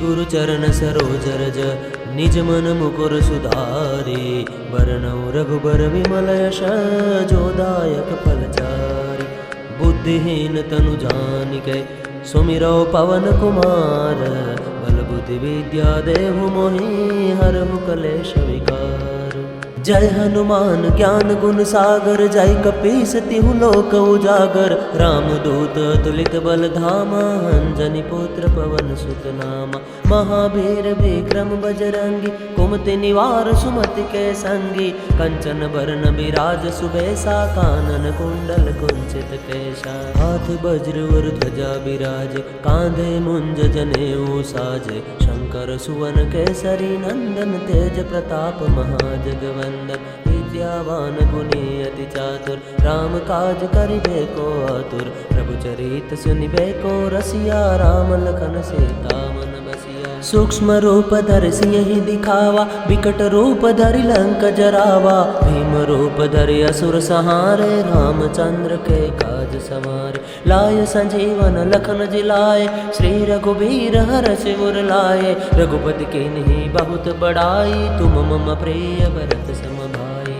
गुरु चरण सरोज रज निज मन मुकुर सुधारे बरनौ रघुबर विमल यश जोदायक फलचारि। बुद्धिहीन तनु जानिकै सुमिरौ पवन कुमार बल बुद्धि विद्या देहु मोहि हरहु कलेश विकार जय हनुमान ज्ञान गुण सागर, जय कपीस तिहु लोक उजागर। राम दूत तुलित बल धामा, अंजनी पुत्र पवन सुत नामा। महावीर विक्रम बजरंगी, कुमति निवार सुमति के संगी। कंचन बरन विराज सुबेसा कानन कुंडल कुंचित केशा हाथ वज्र ध्वजा विराज, कांधे मुंज जनेऊ साजे। शंकर सुवन केसरी नंदन तेज प्रताप महाजगवंदन विद्यावान गुणी अति चातुर राम काज करिबे को आतुर प्रभु चरित सुनिबे को रसिया राम लखन सीता मन बसिया सूक्ष्म रूप धर सिंह दिखावा, विकट रूप धर लंक जरावा। भीम रूप धर असुर सहारे, रामचंद्र के काज सवारे। लाय संजीवन लखन जिलाए, श्री रघुबीर हर शिवर लाए रघुपति के नहीं बहुत बड़ाई, तुम मम प्रिय भरत सम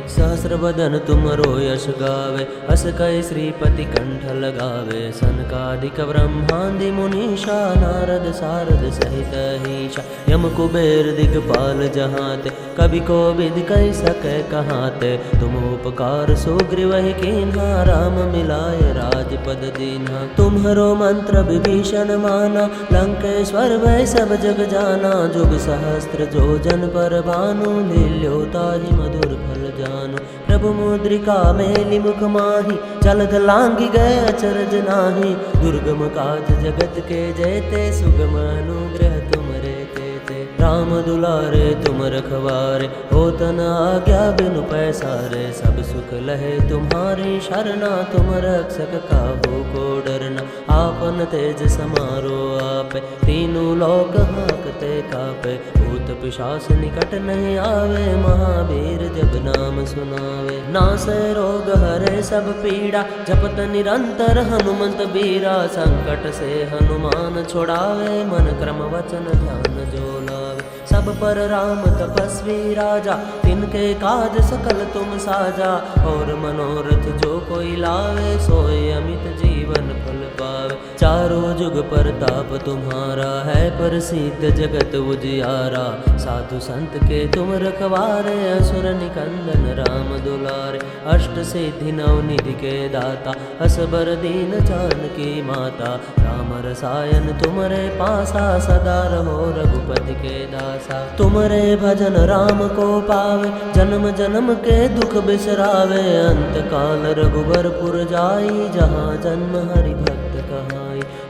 सहस्र बदन तुम रो यश गावे। हस कय श्रीपति कंठ लगावे। सनकादिक ब्रह्मादि मुनीषा, नारद सारद सहित हीशा। यम कुबेर दिगपाल जहाते। कवि को विद कह सके कहाते। तुम उपकार सुग्रीव कीन्हा। राम मिलाय राजपद दीन्हा। तुम्हरो मंत्र विभीषण माना। लंकेश्वर वै सब जग जाना। जुग सहस्त्र जो जन पर भानु लील्योताहि मधुर फल जानु। प्रभु मुद्रिका मेलि मुख माहि चलत लांगी गए अचरज नाही। दुर्गम काज जगत के जयते सुगम अनुग्रह तुमरे तेते राम दुलारे तुम रखवारे होतन आज्ञा बिनु पैसारे। सब सुख लहे तुम्हारी शरणा तुम रक्षक काहू को डरना आपन तेज समारो आपे तीनों लोक हाकते कापे भूत पिशाच निकट नहीं आवे महावीर जब नाम सुनावे नासै रोग हरे सब पीड़ा जपत निरंतर हनुमंत बीरा संकट से हनुमान छुड़ावे मन क्रम वचन ध्यान जो लावे सब पर राम तपस्वी राजा, तिनके काज सकल तुम साजा। और मनोरथ जो कोई लावे, सोए अमित जीवन फल पावे। चारों जुग परताप तुम्हारा है प्रसिद्ध जगत उजियारा। साधु संत के तुम रखवारे, असुर निकंदन राम दुलारे। अष्ट सिद्धि नव निधि के दाता, असबर दीन जानकी माता। राम रसायन तुमरे पासा, सदा रहो रघुपति के दासा। तुमरे भजन राम को पावे, जन्म जन्म के दुख बिसरावे। अंत काल रघुबरपुर जाई, जहाँ जन्म हरि भक्त कहाई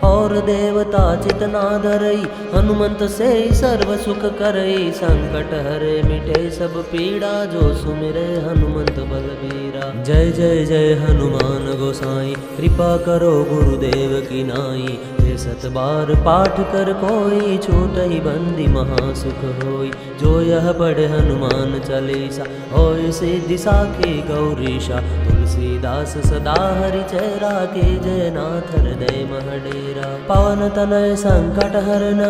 और देवता चितना धरई हनुमंत से सर्व सुख करई। संकट हरे मिटे सब पीड़ा, जो सुमिरे हनुमंत बलबीरा। जय जय जय हनुमान गोसाई, कृपा करो गुरुदेव की नाई। जे सत बार पाठ कर कोई, छोट ही बंदी महासुख होई। जो यह पढ़े हनुमान चालीसा होय सिद्धि साखी गौरीशा। तुलसीदास सदा हरि चेरा के जय नाथ हृदय महडेरा पवन तनय संकट हरन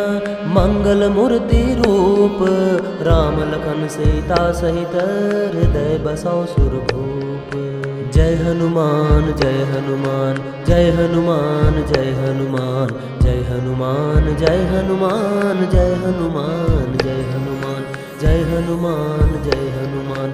मंगल मूर्ति रूप राम लखन सीता सहित हृदय बसौ सुरभूप जय हनुमान जय हनुमान जय हनुमान जय हनुमान जय हनुमान जय हनुमान जय हनुमान जय हनुमान जय हनुमान जय हनुमान